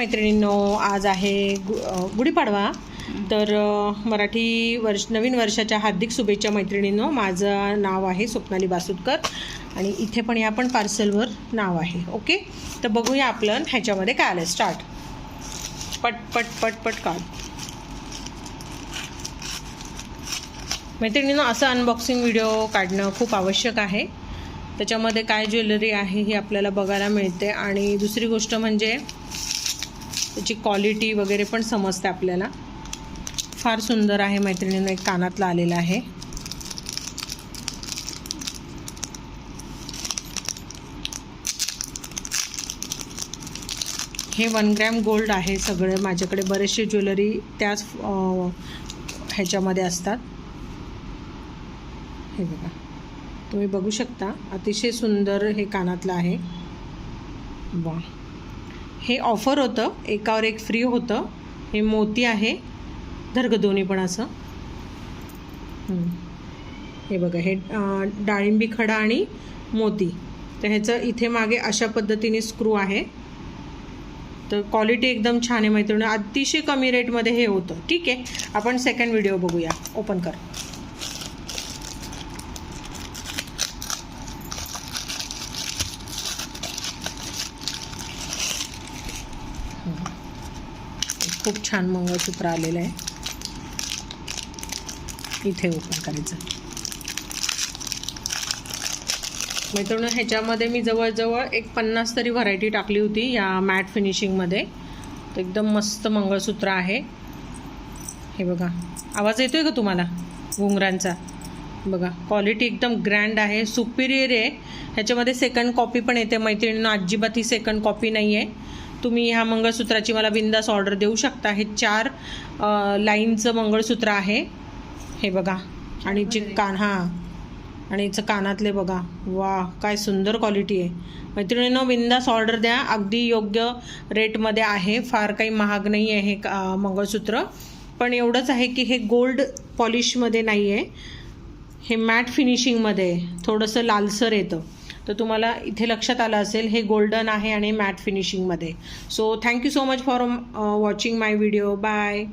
मैत्रिणींनो आज आहे गु गुढीपाडवा. तर मराठी वर्ष नवीन वर्षाच्या हार्दिक शुभेच्छा मैत्रिणींनो. माझं नाव आहे स्वप्नाली बासुटकर आणि इथे पण या पण पार्सलवर नाव आहे ओके? तर बघूया आपलं ह्याच्यामध्ये काय आलं स्टार्ट. पट पट पट पट काढ. मैत्रिणींनो असं अनबॉक्सिंग व्हिडिओ काढणं खूप आवश्यक आहे. त्याच्यामध्ये काय ज्वेलरी आहे ही आपल्याला बघायला मिळते. आणि दुसरी गोष्ट म्हणजे त्याची क्वालिटी वगैरे पण समजते आपल्याला. फार सुंदर आहे मैत्रिणींना एक कानातला आलेला आहे. हे वन ग्रॅम गोल्ड आहे सगळे. माझ्याकडे बरेचसे ज्वेलरी त्याच ह्याच्यामध्ये असतात. हे बघा. तुम्ही बघू शकता. अतिशय सुंदर हे कानातलं आहे. वा. हे ऑफर होतं. एकावर एक फ्री होतं. हे मोती आहे. धर्ग दोन्ही पण असं. हे बघा हे डाळिंबी खडा आणि मोती. तर ह्याचं इथे मागे अशा पद्धतीने स्क्रू आहे. तर क्वालिटी एकदम छान आहे मैत्रिणी. अतिशय कमी रेटमध्ये हे होतं. ठीक आहे. आपण सेकंड व्हिडिओ बघूया. ओपन कर. खूप छान मंगळसूत्र आलेलं आहे. इथे ओपन करायचं. मित्रांनो ह्याच्यामध्ये मी जवळजवळ एक पन्नास तरी व्हरायटी टाकली होती या मॅट फिनिशिंगमध्ये तर एकदम मस्त मंगळसूत्र आहे. हे बघा. आवाज येतो आहे का तुम्हाला? घुंगरांचा. बघा क्वालिटी एकदम ग्रँड आहे. सुपिरियर आहे. ह्याच्यामध्ये सेकंड कॉपी पण येते. मैत्रिणींना अजिबात ही सेकंड कॉपी नाही आहे तुम्ही ह्या मंगळसूत्राची मला बिंदास ऑर्डर देऊ शकता. हे चार लाईनचं मंगळसूत्र आहे. हे बघा. आणि जे कान हां. आणि याचं कानातले बघा. वा काय सुंदर क्वालिटी आहे. मैत्रिणींनो बिंदास ऑर्डर द्या. अगदी योग्य रेटमध्ये आहे. फार काही महाग नाही आहे हे का- मंगळसूत्र. पण एवढंच आहे की हे गोल्ड पॉलिशमध्ये नाही आहे हे मॅट फिनिशिंगमध्ये. आहे. थोडंसं लालसर येतं. तर तुम्हाला इथे लक्षात आलं असेल हे गोल्डन आहे आणि mat फिनिशिंगमध्ये so thank you so much for watching my video bye